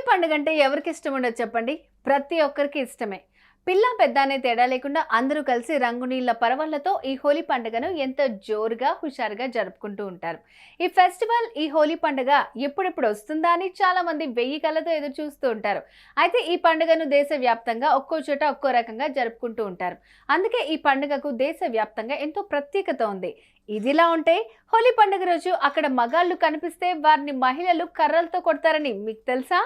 హోలీ పండుగ అంటే ఎవరికి ఇష్టం ఉండదు చెప్పండి? ప్రతి ఒక్కరికి ఇష్టమే. పిల్ల పెద్ద అనే తేడా లేకుండా అందరూ కలిసి రంగు నీళ్ళ పరవళ్ళతో ఈ హోలీ పండుగను ఎంతో జోరుగా హుషారుగా జరుపుకుంటూ ఉంటారు. ఈ ఫెస్టివల్ ఈ హోలీ పండుగ ఎప్పుడెప్పుడు వస్తుందా అని చాలామంది వెయ్యి కళ్ళతో ఎదురు చూస్తూ ఉంటారు. అయితే ఈ పండుగను దేశవ్యాప్తంగా ఒక్కో చోట ఒక్కో రకంగా జరుపుకుంటూ ఉంటారు. అందుకే ఈ పండుగకు దేశవ్యాప్తంగా ఎంతో ప్రత్యేకత ఉంది. ఇదిలా ఉంటే హోలీ పండుగ రోజు అక్కడ మగాళ్ళు కనిపిస్తే వారిని మహిళలు కర్రలతో కొడతారని మీకు తెలుసా?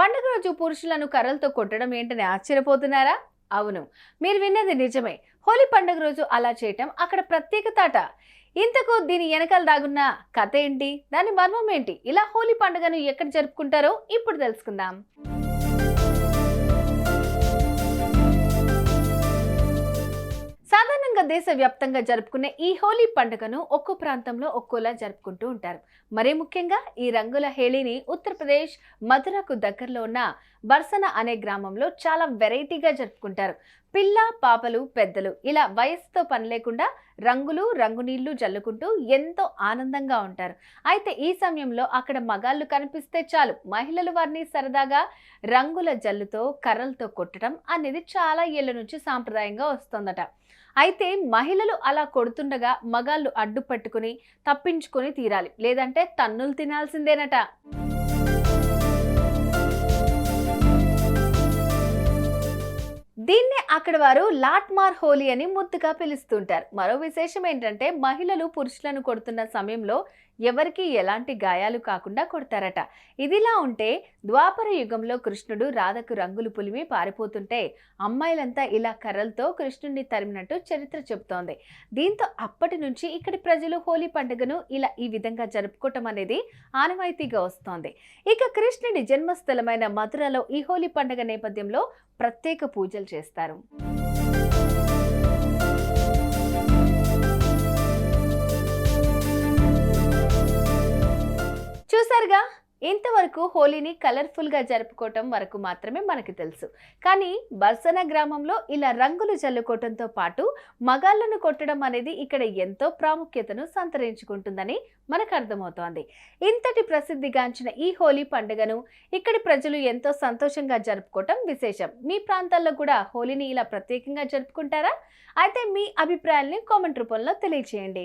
పండుగ రోజు పురుషులను కర్రలతో కొట్టడం ఏంటని ఆశ్చర్యపోతున్నారా? అవును. మీరు విన్నది నిజమే. హోలీ పండుగ రోజు అలా చేయటం అక్కడ ప్రత్యేకతాట. ఇంతకు దీని వెనకాల దాగున్న కథ ఏంటి? దాని మర్మం ఏంటి? ఇలా హోలీ పండుగను ఎక్కడ జరుపుకుంటారో ఇప్పుడు తెలుసుకుందాం. దేశ వ్యాప్తంగా జరుపుకునే ఈ హోలీ పండుగను ఒక్కో ప్రాంతంలో ఒక్కోలా జరుపుకుంటూ ఉంటారు. మరీ ముఖ్యంగా ఈ రంగుల హేళిని ఉత్తరప్రదేశ్ మథురకు దగ్గరలో ఉన్న బర్సన అనే గ్రామంలో చాలా వెరైటీగా జరుపుకుంటారు. పిల్ల పాపలు పెద్దలు ఇలా వయస్సుతో పని లేకుండా రంగులు రంగునీళ్ళు జల్లుకుంటూ ఎంతో ఆనందంగా ఉంటారు. అయితే ఈ సమయంలో అక్కడ మగాళ్ళు కనిపిస్తే చాలు. మహిళలు వారిని సరదాగా రంగుల జల్లుతో కర్రలతో కొట్టడం అనేది చాలా ఏళ్ళ నుంచి సాంప్రదాయంగా వస్తుందట. అయితే మహిళలు అలా కొడుతుండగా మగాళ్ళు అడ్డు పట్టుకుని తప్పించుకొని తీరాలి. లేదంటే తన్నులు తినాల్సిందేనట. దీన్నే అక్కడ వారు లాట్మార్ హోలీ అని ముద్దుగా పిలుస్తుంటారు. మరో విశేషం ఏంటంటే మహిళలు పురుషులను కొడుతున్న సమయంలో ఎవరికి ఎలాంటి గాయాలు కాకుండా కొడతారట. ఇదిలా ఉంటే ద్వాపర యుగంలో కృష్ణుడు రాధకు రంగులు పులిమి పారిపోతుంటే అమ్మాయిలంతా ఇలా కర్రలతో కృష్ణుడిని తరిమినట్టు చరిత్ర చెబుతోంది. దీంతో అప్పటి నుంచి ఇక్కడి ప్రజలు హోలీ పండుగను ఇలా ఈ విధంగా జరుపుకోవటం అనేది ఆనవాయితీగా వస్తోంది. ఇక కృష్ణుడి జన్మస్థలమైన మధురలో ఈ హోలీ పండుగ నేపథ్యంలో ప్రత్యేక పూజలు చేస్తారు. చూసారుగా ఇంతవరకు హోలీని కలర్ఫుల్గా జరుపుకోవటం వరకు మాత్రమే మనకు తెలుసు. కానీ బర్సన గ్రామంలో ఇలా రంగులు జల్లుకోవటంతో పాటు మగాళ్ళను కొట్టడం అనేది ఇక్కడ ఎంతో ప్రాముఖ్యతను సంతరించుకుంటుందని మనకు అర్థమవుతోంది. ఇంతటి ప్రసిద్ధిగాంచిన ఈ హోలీ పండుగను ఇక్కడి ప్రజలు ఎంతో సంతోషంగా జరుపుకోవటం విశేషం. మీ ప్రాంతాల్లో కూడా హోలీని ఇలా ప్రత్యేకంగా జరుపుకుంటారా? అయితే మీ అభిప్రాయాల్ని కామెంట్ రూపంలో తెలియచేయండి.